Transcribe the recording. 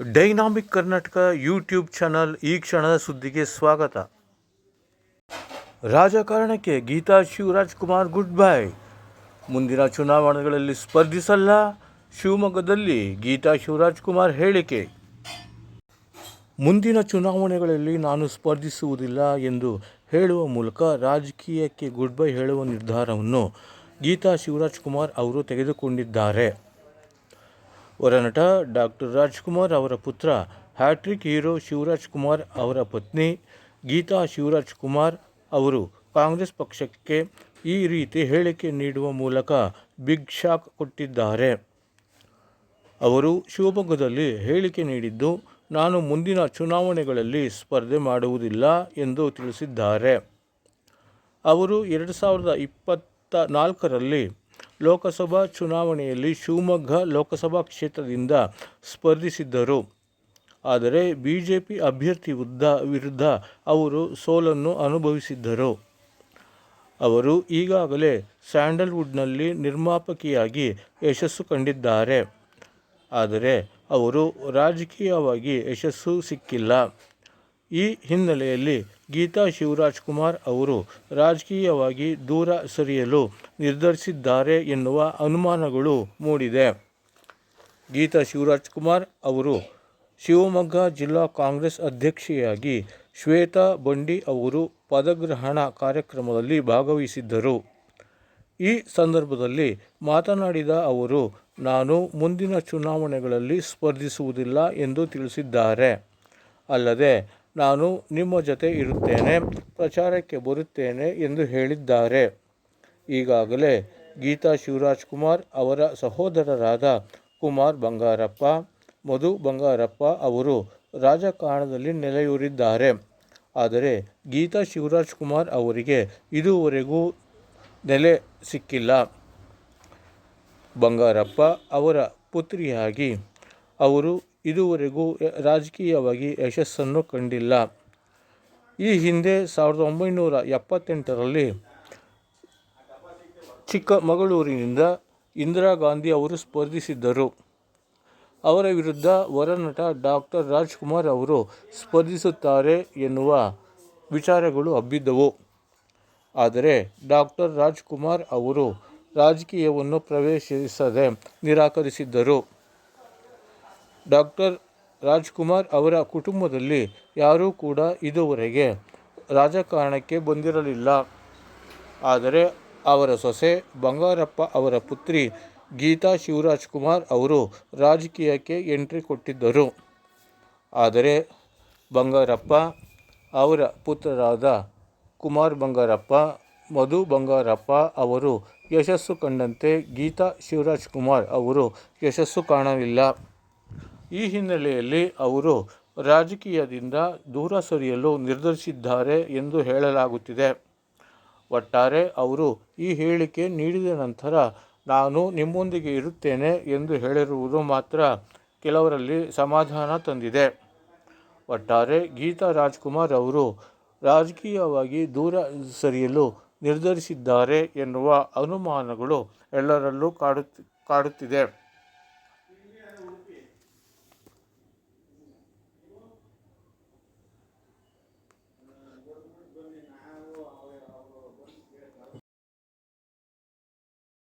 Dynamic Karnataka YouTube channel ಈ ಕ್ಷಣದ ಸುದ್ದಿಗೆ ಸ್ವಾಗತ. ರಾಜಕಾರಣಕ್ಕೆ ಗೀತಾ ಶಿವರಾಜ್ ಕುಮಾರ್ ಗುಡ್ ಬೈ. ಮುಂದಿನ ಚುನಾವಣೆಗಳಲ್ಲಿ ಸ್ಪರ್ಧಿಸಲ್ಲ ಶಿವಮೊಗ್ಗದಲ್ಲಿ ಗೀತಾ ಶಿವರಾಜ್ ಕುಮಾರ್ ಹೇಳಿಕೆ. ಮುಂದಿನ ಚುನಾವಣೆಗಳಲ್ಲಿ ನಾನು ಸ್ಪರ್ಧಿಸುವುದಿಲ್ಲ ಎಂದು ಹೇಳುವ ಮೂಲಕ ರಾಜಕೀಯಕ್ಕೆ ಗುಡ್ ಬೈ ಹೇಳುವ ನಿರ್ಧಾರವನ್ನು ಗೀತಾ ಶಿವರಾಜ್ ಕುಮಾರ್ ಅವರು ತೆಗೆದುಕೊಂಡಿದ್ದಾರೆ. ಹೊರನಟ ಡಾಕ್ಟರ್ ರಾಜ್ಕುಮಾರ್ ಅವರ ಪುತ್ರ ಹ್ಯಾಟ್ರಿಕ್ ಹೀರೋ ಶಿವರಾಜ್ ಕುಮಾರ್ ಅವರ ಪತ್ನಿ ಗೀತಾ ಶಿವರಾಜ್ ಕುಮಾರ್ ಅವರು ಕಾಂಗ್ರೆಸ್ ಪಕ್ಷಕ್ಕೆ ಈ ರೀತಿ ಹೇಳಿಕೆ ನೀಡುವ ಮೂಲಕ ಬಿಗ್ ಶಾಕ್ ಕೊಟ್ಟಿದ್ದಾರೆ. ಅವರು ಶಿವಮೊಗ್ಗದಲ್ಲಿ ಹೇಳಿಕೆ ನೀಡಿದ್ದು, ನಾನು ಮುಂದಿನ ಚುನಾವಣೆಗಳಲ್ಲಿ ಸ್ಪರ್ಧೆ ಮಾಡುವುದಿಲ್ಲ ಎಂದು ತಿಳಿಸಿದ್ದಾರೆ. ಅವರು ಎರಡು ಸಾವಿರದ ಇಪ್ಪತ್ತ ನಾಲ್ಕರಲ್ಲಿ ಲೋಕಸಭಾ ಚುನಾವಣೆಯಲ್ಲಿ ಶಿವಮೊಗ್ಗ ಲೋಕಸಭಾ ಕ್ಷೇತ್ರದಿಂದ ಸ್ಪರ್ಧಿಸಿದ್ದರು. ಆದರೆ ಬಿ ಜೆ ಪಿ ಅಭ್ಯರ್ಥಿ ಉದ್ದ ವಿರುದ್ಧ ಅವರು ಸೋಲನ್ನು ಅನುಭವಿಸಿದ್ದರು. ಅವರು ಈಗಾಗಲೇ ಸ್ಯಾಂಡಲ್ವುಡ್ನಲ್ಲಿ ನಿರ್ಮಾಪಕಿಯಾಗಿ ಯಶಸ್ಸು ಕಂಡಿದ್ದಾರೆ. ಆದರೆ ಅವರು ರಾಜಕೀಯವಾಗಿ ಯಶಸ್ಸು ಸಿಕ್ಕಿಲ್ಲ. ಈ ಹಿನ್ನೆಲೆಯಲ್ಲಿ ಗೀತಾ ಶಿವರಾಜ್ ಕುಮಾರ್ ಅವರು ರಾಜಕೀಯವಾಗಿ ದೂರ ಸರಿಯಲು ನಿರ್ಧರಿಸಿದ್ದಾರೆ ಎನ್ನುವ ಅನುಮಾನಗಳು ಮೂಡಿದೆ. ಗೀತಾ ಶಿವರಾಜ್ ಕುಮಾರ್ ಅವರು ಶಿವಮೊಗ್ಗ ಜಿಲ್ಲಾ ಕಾಂಗ್ರೆಸ್ ಅಧ್ಯಕ್ಷೆಯಾಗಿ ಶ್ವೇತಾ ಬಂಡಿ ಅವರು ಪದಗ್ರಹಣ ಕಾರ್ಯಕ್ರಮದಲ್ಲಿ ಭಾಗವಹಿಸಿದ್ದರು. ಈ ಸಂದರ್ಭದಲ್ಲಿ ಮಾತನಾಡಿದ ಅವರು, ನಾನು ಮುಂದಿನ ಚುನಾವಣೆಗಳಲ್ಲಿ ಸ್ಪರ್ಧಿಸುವುದಿಲ್ಲ ಎಂದು ತಿಳಿಸಿದ್ದಾರೆ. ಅಲ್ಲದೆ ನಾನು ನಿಮ್ಮ ಜೊತೆ ಇರುತ್ತೇನೆ, ಪ್ರಚಾರಕ್ಕೆ ಬರುತ್ತೇನೆ ಎಂದು ಹೇಳಿದ್ದಾರೆ. ಈಗಾಗಲೇ ಗೀತಾ ಶಿವರಾಜ್ ಕುಮಾರ್ ಅವರ ಸಹೋದರರಾದ ಕುಮಾರ್ ಬಂಗಾರಪ್ಪ, ಮಧು ಬಂಗಾರಪ್ಪ ಅವರು ರಾಜಕಾರಣದಲ್ಲಿ ನೆಲೆಯೂರಿದ್ದಾರೆ. ಆದರೆ ಗೀತಾ ಶಿವರಾಜ್ ಕುಮಾರ್ ಅವರಿಗೆ ಇದುವರೆಗೂ ನೆಲೆ ಸಿಕ್ಕಿಲ್ಲ. ಬಂಗಾರಪ್ಪ ಅವರ ಪುತ್ರಿಯಾಗಿ ಅವರು ಇದುವರೆಗೂ ರಾಜಕೀಯವಾಗಿ ಯಶಸ್ಸನ್ನು ಕಂಡಿಲ್ಲ. ಈ ಹಿಂದೆ ಸಾವಿರದ ಒಂಬೈನೂರ ಎಪ್ಪತ್ತೆಂಟರಲ್ಲಿ ಚಿಕ್ಕಮಗಳೂರಿನಿಂದ ಇಂದಿರಾ ಗಾಂಧಿ ಅವರು ಸ್ಪರ್ಧಿಸಿದ್ದರು. ಅವರ ವಿರುದ್ಧ ವರನಟ ಡಾಕ್ಟರ್ ರಾಜ್ಕುಮಾರ್ ಅವರು ಸ್ಪರ್ಧಿಸುತ್ತಾರೆ ಎನ್ನುವ ವಿಚಾರಗಳು ಹಬ್ಬಿದ್ದವು. ಆದರೆ ಡಾಕ್ಟರ್ ರಾಜ್ಕುಮಾರ್ ಅವರು ರಾಜಕೀಯವನ್ನು ಪ್ರವೇಶಿಸದೆ ನಿರಾಕರಿಸಿದ್ದರು. ಡಾಕ್ಟರ್ ರಾಜ್ಕುಮಾರ್ ಅವರ ಕುಟುಂಬದಲ್ಲಿ ಯಾರೂ ಕೂಡ ಇದುವರೆಗೆ ರಾಜಕಾರಣಕ್ಕೆ ಬಂದಿರಲಿಲ್ಲ. ಆದರೆ ಅವರ ಸೊಸೆ ಬಂಗಾರಪ್ಪ ಅವರ ಪುತ್ರಿ ಗೀತಾ ಶಿವರಾಜ್ ಕುಮಾರ್ ಅವರು ರಾಜಕೀಯಕ್ಕೆ ಎಂಟ್ರಿ ಕೊಟ್ಟಿದ್ದರು. ಆದರೆ ಬಂಗಾರಪ್ಪ ಅವರ ಪುತ್ರರಾದ ಕುಮಾರ್ ಬಂಗಾರಪ್ಪ, ಮಧು ಬಂಗಾರಪ್ಪ ಅವರು ಯಶಸ್ಸು ಕಂಡಂತೆ ಗೀತಾ ಶಿವರಾಜ್ ಕುಮಾರ್ ಅವರು ಯಶಸ್ಸು ಕಾಣಲಿಲ್ಲ. ಈ ಹಿನ್ನೆಲೆಯಲ್ಲಿ ಅವರು ರಾಜಕೀಯದಿಂದ ದೂರ ಸರಿಯಲು ನಿರ್ಧರಿಸಿದ್ದಾರೆ ಎಂದು ಹೇಳಲಾಗುತ್ತಿದೆ. ಒಟ್ಟಾರೆ ಅವರು ಈ ಹೇಳಿಕೆ ನೀಡಿದ ನಂತರ ನಾನು ನಿಮ್ಮೊಂದಿಗೆ ಇರುತ್ತೇನೆ ಎಂದು ಹೇಳಿರುವುದು ಮಾತ್ರ ಕೆಲವರಲ್ಲಿ ಸಮಾಧಾನ ತಂದಿದೆ. ಒಟ್ಟಾರೆ ಗೀತಾ ರಾಜ್ಕುಮಾರ್ ಅವರು ರಾಜಕೀಯವಾಗಿ ದೂರ ಸರಿಯಲು ನಿರ್ಧರಿಸಿದ್ದಾರೆ ಎನ್ನುವ ಅನುಮಾನಗಳು ಎಲ್ಲರಲ್ಲೂ ಕಾಡುತ್ತಿ ಕಾಡುತ್ತಿದೆ.